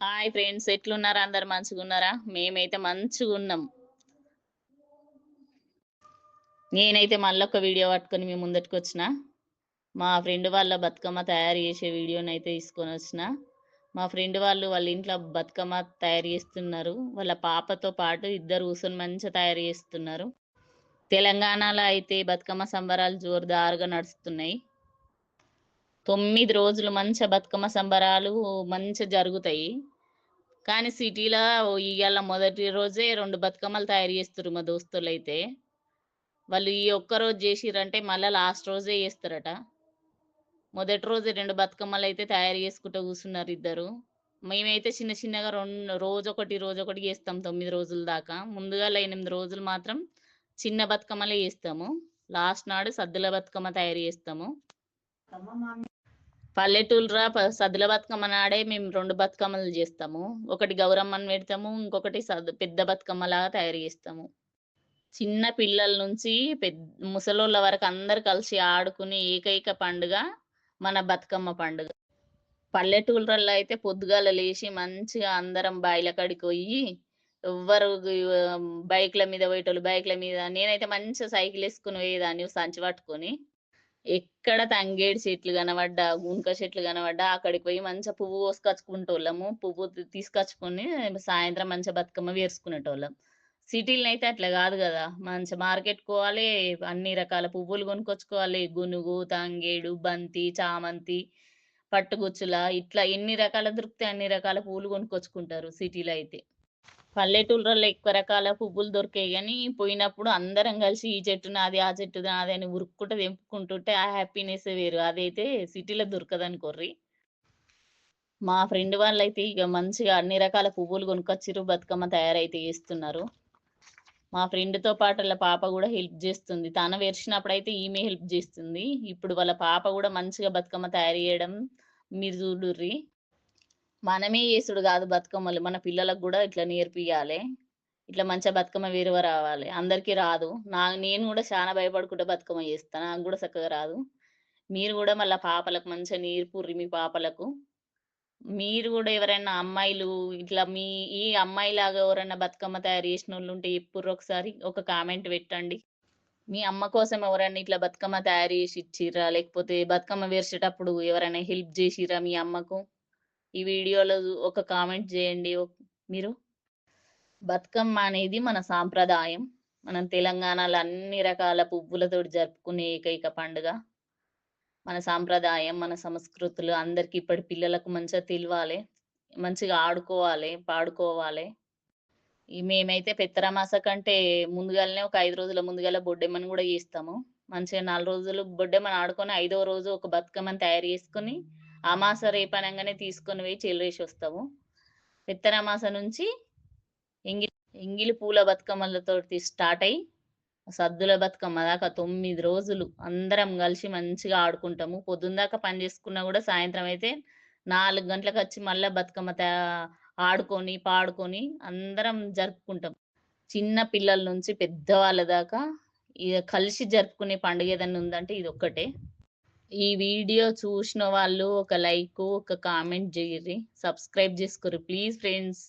Hi friends ఎట్లున్నారా? అందరు మంచిగా ఉన్నారా మేమైతే మంచిగా ఉన్నాం నేనైతే మళ్ళీ ఒక వీడియో పట్టుకొని మీ ముందటికి వచ్చిన. మా ఫ్రెండ్ వాళ్ళ బతుకమ్మ తయారు చేసే వీడియోని అయితే తీసుకొని వచ్చిన. మా ఫ్రెండ్ వాళ్ళు వాళ్ళ ఇంట్లో బతుకమ్మ తయారు చేస్తున్నారు. వాళ్ళ పాపతో పాటు ఇద్దరు కూర్చొని మంచిగా తయారు చేస్తున్నారు. తెలంగాణలో అయితే బతుకమ్మ సంబరాలు జోరుదారుగా నడుస్తున్నాయి. తొమ్మిది రోజులు మంచి బతుకమ్మ సంబరాలు మంచిగా జరుగుతాయి. కానీ సిటీలో ఇవాళ మొదటి రోజే రెండు బతుకమ్మలు తయారు చేస్తారు మా దోస్తులు అయితే వాళ్ళు ఈ ఒక్క రోజు చేసిరంటే మళ్ళీ లాస్ట్ రోజే చేస్తారట. మొదటి రోజు రెండు బతుకమ్మలు అయితే తయారు చేసుకుంటూ కూర్చున్నారు ఇద్దరు. మేమైతే చిన్న చిన్నగా రెండు రోజు ఒకటి రోజు ఒకటి చేస్తాం తొమ్మిది రోజుల దాకా. ముందుగా ఎనిమిది రోజులు మాత్రం చిన్న బతుకమ్మలే చేస్తాము. లాస్ట్ నాడు సద్దుల బతుకమ్మ తయారు చేస్తాము. పల్లెటూరురా సదుల సద్దుల బతుకమ్మ నాడే మేము రెండు బతుకమ్మలు చేస్తాము. ఒకటి గౌరమ్మని పెడతాము ఇంకొకటి సద్ పెద్ద బతుకమ్మలాగా తయారు చేస్తాము. చిన్న పిల్లల నుంచి పెద్ద ముసలోళ్ళ వరకు అందరు కలిసి ఆడుకునే ఏకైక పండుగ మన బతుకమ్మ పండుగ. పల్లెటూళ్ళల్లో అయితే పొద్దుగాల లేచి మంచిగా అందరం బాయిల కాడికి పోయి ఎవ్వరు బైక్ల మీద పోయేటోళ్ళు బైక్ల మీద నేనైతే మంచిగా సైకిల్ వేసుకుని పోయేదాన్ని సంచి పట్టుకొని. ఎక్కడ తంగేడు చెట్లు కనబడ్డా గుంక చెట్లు కనబడ్డా అక్కడికి పోయి మంచిగా పువ్వు కోసుకొచ్చుకుంటోళ్ళము పువ్వు తీసుకొచ్చుకొని సాయంత్రం మంచిగా బతుకమ్మ వేసుకునేటోళ్ళం సిటీలో అయితే అట్లా కాదు కదా. మంచిగా మార్కెట్ పోవాలి అన్ని రకాల పువ్వులు కొనుక్కొచ్చుకోవాలి. గునుగు తంగేడు బంతి చామంతి పట్టుగుచ్చుల ఇట్లా ఎన్ని రకాల దొరికితే అన్ని రకాల పువ్వులు కొనుక్కొచ్చుకుంటారు సిటీలో అయితే పల్లెటూళ్ళలో ఎక్కువ రకాల పువ్వులు దొరికాయి. కానీ పోయినప్పుడు అందరం కలిసి ఈ చెట్టు నాది ఆ చెట్టు నాది అని ఉరుక్కుంటూ తెంపుకుంటుంటే ఆ హ్యాపీనెస్ వేరు. అదైతే సిటీలో దొరకదనుకోర్రి మా ఫ్రెండ్ వాళ్ళైతే ఇక మంచిగా అన్ని రకాల పువ్వులు కొనుక్కొచ్చిర్రు బతుకమ్మ తయారైతే చేస్తున్నారు. మా ఫ్రెండ్తో పాటు వాళ్ళ పాప కూడా హెల్ప్ చేస్తుంది. తను వెరిచినప్పుడు అయితే ఈమె హెల్ప్ చేస్తుంది. ఇప్పుడు వాళ్ళ పాప కూడా మంచిగా బతుకమ్మ తయారు చేయడం మీరు చూడుర్రి. మనమే చేసుడు కాదు బతుకమ్మలు. మన పిల్లలకు కూడా ఇట్లా నేర్పియాలి ఇట్లా మంచిగా బతుకమ్మ వేరువ రావాలి. అందరికీ రాదు. నా నేను కూడా చాలా భయపడుకుంటే బతుకమ్మ చేస్తాను నాకు కూడా చక్కగా రాదు. మీరు కూడా మళ్ళీ పాపలకు మంచిగా నేర్పుర్రి మీ పాపలకు. మీరు కూడా ఎవరైనా అమ్మాయిలు ఇట్లా మీ ఈ అమ్మాయిలాగా ఎవరైనా బతుకమ్మ తయారు చేసిన వాళ్ళు ఉంటే ఎప్పుడు ఒకసారి ఒక కామెంట్ పెట్టండి. మీ అమ్మ కోసం ఎవరైనా ఇట్లా బతుకమ్మ తయారు చేసి ఇచ్చిర్రా? లేకపోతే బతుకమ్మ వేర్చేటప్పుడు ఎవరైనా హెల్ప్ చేసిర్రా మీ అమ్మకు? ఈ వీడియోలో ఒక కామెంట్ చేయండి. మీరు? బతుకమ్మ అనేది మన సాంప్రదాయం. మనం తెలంగాణలో అన్ని రకాల పువ్వులతో జరుపుకునే ఏకైక పండుగ. మన సాంప్రదాయం మన సంస్కృతులు అందరికి ఇప్పటి పిల్లలకు మంచిగా తెలియాలి మంచిగా ఆడుకోవాలి పాడుకోవాలి. ఈ మేమైతే పెత్తరమాస కంటే ముందుగానే ఒక ఐదు రోజుల ముందుగాల బొడ్డెమ్మని కూడా చేస్తాము. మంచిగా నాలుగు రోజులు బొడ్డెమ్మని ఆడుకొని ఐదో రోజు ఒక బతుకమ్మని తయారు చేసుకొని అమాస రేపనంగానే తీసుకొని పోయి చెల్లరేసి వస్తాము విత్తనమాస నుంచి ఎంగిలి ఎంగిలి పూల బతుకమ్మలతో స్టార్ట్ అయ్యి సద్దుల బతుకమ్మ దాకా తొమ్మిది రోజులు అందరం కలిసి మంచిగా ఆడుకుంటాము. పొద్దున్న దాకా పని చేసుకున్నా కూడా సాయంత్రం అయితే నాలుగు గంటలకు వచ్చి మళ్ళీ బతుకమ్మ తా- ఆడుకొని పాడుకొని అందరం జరుపుకుంటాం. చిన్న పిల్లల నుంచి పెద్దవాళ్ళ దాకా ఇక కలిసి జరుపుకునే పండుగ ఏదైనా ఉందంటే ఇది ఒక్కటే ఈ వీడియో చూసిన వాళ్ళు ఒక లైక్ ఒక కామెంట్ చేయరి సబ్స్క్రైబ్ చేసుకోరు ప్లీజ్ ఫ్రెండ్స్.